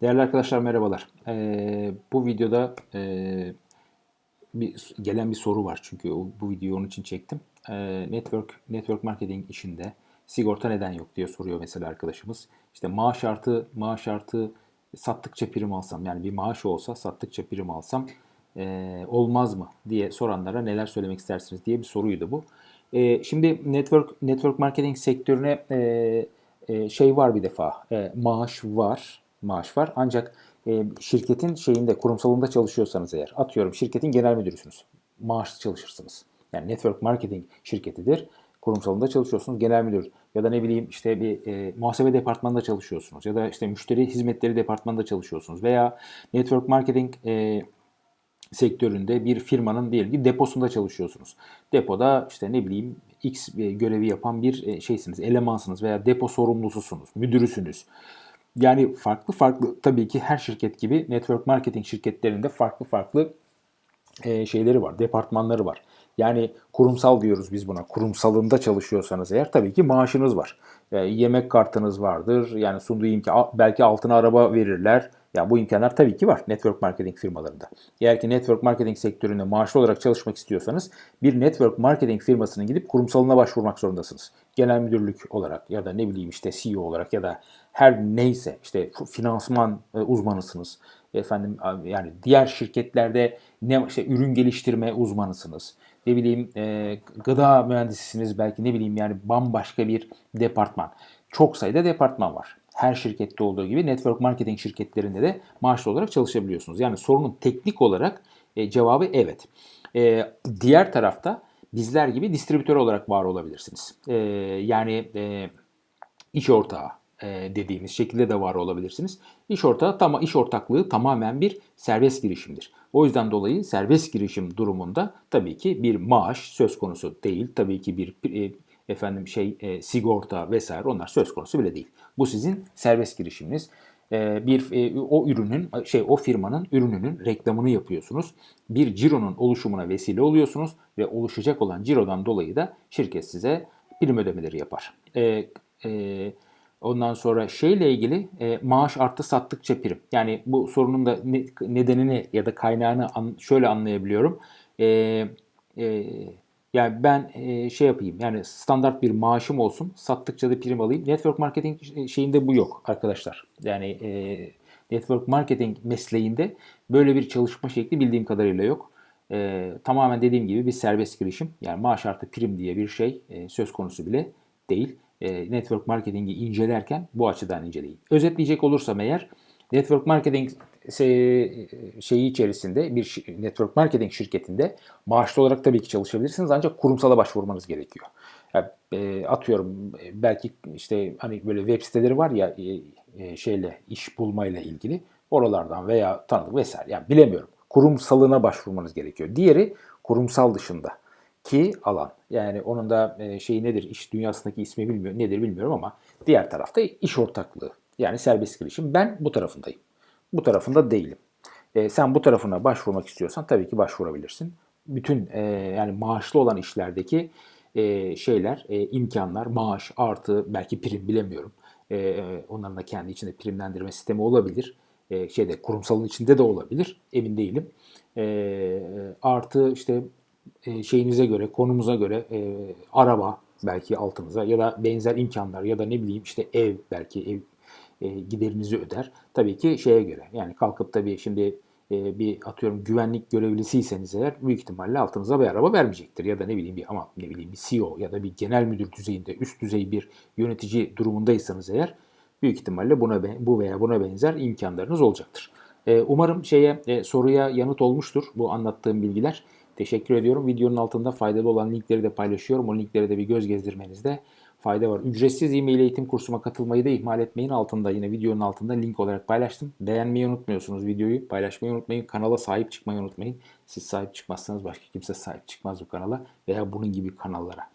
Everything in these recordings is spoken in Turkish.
Değerli arkadaşlar merhabalar. Ee, bu videoda e, bir gelen bir soru var çünkü bu videoyu onun için çektim. Ee, network network marketing işinde sigorta neden yok diye soruyor mesela arkadaşımız. İşte maaş artı maaş artı sattıkça prim alsam yani bir maaş olsa sattıkça prim alsam e, olmaz mı diye soranlara neler söylemek istersiniz diye bir soruydu bu. E, şimdi network network marketing sektörüne e, e, şey var bir defa e, maaş var maaş var ancak e, şirketin şeyinde kurumsalında çalışıyorsanız eğer atıyorum şirketin genel müdürüsünüz maaşlı çalışırsınız. Yani network marketing şirketidir. Kurumsalında çalışıyorsunuz genel müdür ya da ne bileyim işte bir e, muhasebe departmanında çalışıyorsunuz ya da işte müşteri hizmetleri departmanında çalışıyorsunuz veya network marketing e, sektöründe bir firmanın diyelim ki deposunda çalışıyorsunuz. Depoda işte ne bileyim X e, görevi yapan bir e, şeysiniz, elemansınız veya depo sorumlususunuz, müdürüsünüz. Yani farklı farklı tabii ki her şirket gibi network marketing şirketlerinde farklı farklı e, şeyleri var, departmanları var. Yani kurumsal diyoruz biz buna. Kurumsalında çalışıyorsanız eğer tabii ki maaşınız var. E, yemek kartınız vardır. Yani sunduğu imkan belki altına araba verirler. Ya bu imkanlar tabii ki var network marketing firmalarında. Eğer ki network marketing sektöründe maaşlı olarak çalışmak istiyorsanız bir network marketing firmasının gidip kurumsalına başvurmak zorundasınız. Genel müdürlük olarak ya da ne bileyim işte CEO olarak ya da her neyse işte finansman e, uzmanısınız. Efendim yani diğer şirketlerde ne işte ürün geliştirme uzmanısınız. Ne bileyim e, gıda mühendisisiniz belki ne bileyim yani bambaşka bir departman. Çok sayıda departman var her şirkette olduğu gibi network marketing şirketlerinde de maaşlı olarak çalışabiliyorsunuz. Yani sorunun teknik olarak e, cevabı evet. Diğer tarafta bizler gibi distribütör olarak var olabilirsiniz. Yani e, iş ortağı dediğimiz şekilde de var olabilirsiniz. İş ortağı tam iş ortaklığı tamamen bir serbest girişimdir. O yüzden dolayı serbest girişim durumunda tabii ki bir maaş söz konusu değil. Tabii ki bir e, efendim şey e, sigorta vesaire onlar söz konusu bile değil. Bu sizin serbest girişiminiz. E, bir e, o ürünün şey o firmanın ürününün reklamını yapıyorsunuz. Bir cironun oluşumuna vesile oluyorsunuz ve oluşacak olan cirodan dolayı da şirket size prim ödemeleri yapar. E, e, Ondan sonra şeyle ilgili e, maaş artı sattıkça prim. Yani bu sorunun da ne, nedenini ya da kaynağını an, şöyle anlayabiliyorum. E, e, yani ben e, şey yapayım yani standart bir maaşım olsun sattıkça da prim alayım. Network marketing şeyinde bu yok arkadaşlar. Yani e, network marketing mesleğinde böyle bir çalışma şekli bildiğim kadarıyla yok. E, tamamen dediğim gibi bir serbest girişim. Yani maaş artı prim diye bir şey e, söz konusu bile değil. E, network marketingi incelerken bu açıdan inceleyin. Özetleyecek olursam eğer network marketing şeyi içerisinde bir network marketing şirketinde maaşlı olarak tabii ki çalışabilirsiniz ancak kurumsala başvurmanız gerekiyor. Yani, e, atıyorum belki işte hani böyle web siteleri var ya e, şeyle iş bulmayla ilgili oralardan veya tanıdık vesaire yani bilemiyorum. Kurumsalına başvurmanız gerekiyor. Diğeri kurumsal dışında ki alan. Yani onun da şeyi nedir, iş dünyasındaki ismi bilmiyorum, nedir bilmiyorum ama diğer tarafta iş ortaklığı. Yani serbest girişim. Ben bu tarafındayım. Bu tarafında değilim. E, sen bu tarafına başvurmak istiyorsan tabii ki başvurabilirsin. Bütün e, yani maaşlı olan işlerdeki e, şeyler, e, imkanlar, maaş artı belki prim bilemiyorum. E, onların da kendi içinde primlendirme sistemi olabilir. E, şeyde kurumsalın içinde de olabilir. Emin değilim. E, artı işte e, şeyinize göre, konumuza göre e, araba belki altınıza ya da benzer imkanlar ya da ne bileyim işte ev belki ev e, giderinizi öder. Tabii ki şeye göre yani kalkıp tabii şimdi e, bir atıyorum güvenlik görevlisiyseniz eğer büyük ihtimalle altınıza bir araba vermeyecektir. Ya da ne bileyim bir ama ne bileyim bir CEO ya da bir genel müdür düzeyinde üst düzey bir yönetici durumundaysanız eğer büyük ihtimalle buna bu veya buna benzer imkanlarınız olacaktır. E, umarım şeye e, soruya yanıt olmuştur bu anlattığım bilgiler. Teşekkür ediyorum. Videonun altında faydalı olan linkleri de paylaşıyorum. O linklere de bir göz gezdirmenizde fayda var. Ücretsiz e-mail eğitim kursuma katılmayı da ihmal etmeyin. Altında yine videonun altında link olarak paylaştım. Beğenmeyi unutmuyorsunuz videoyu. Paylaşmayı unutmayın. Kanala sahip çıkmayı unutmayın. Siz sahip çıkmazsanız başka kimse sahip çıkmaz bu kanala veya bunun gibi kanallara.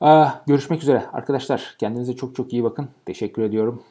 Aa, görüşmek üzere arkadaşlar. Kendinize çok çok iyi bakın. Teşekkür ediyorum.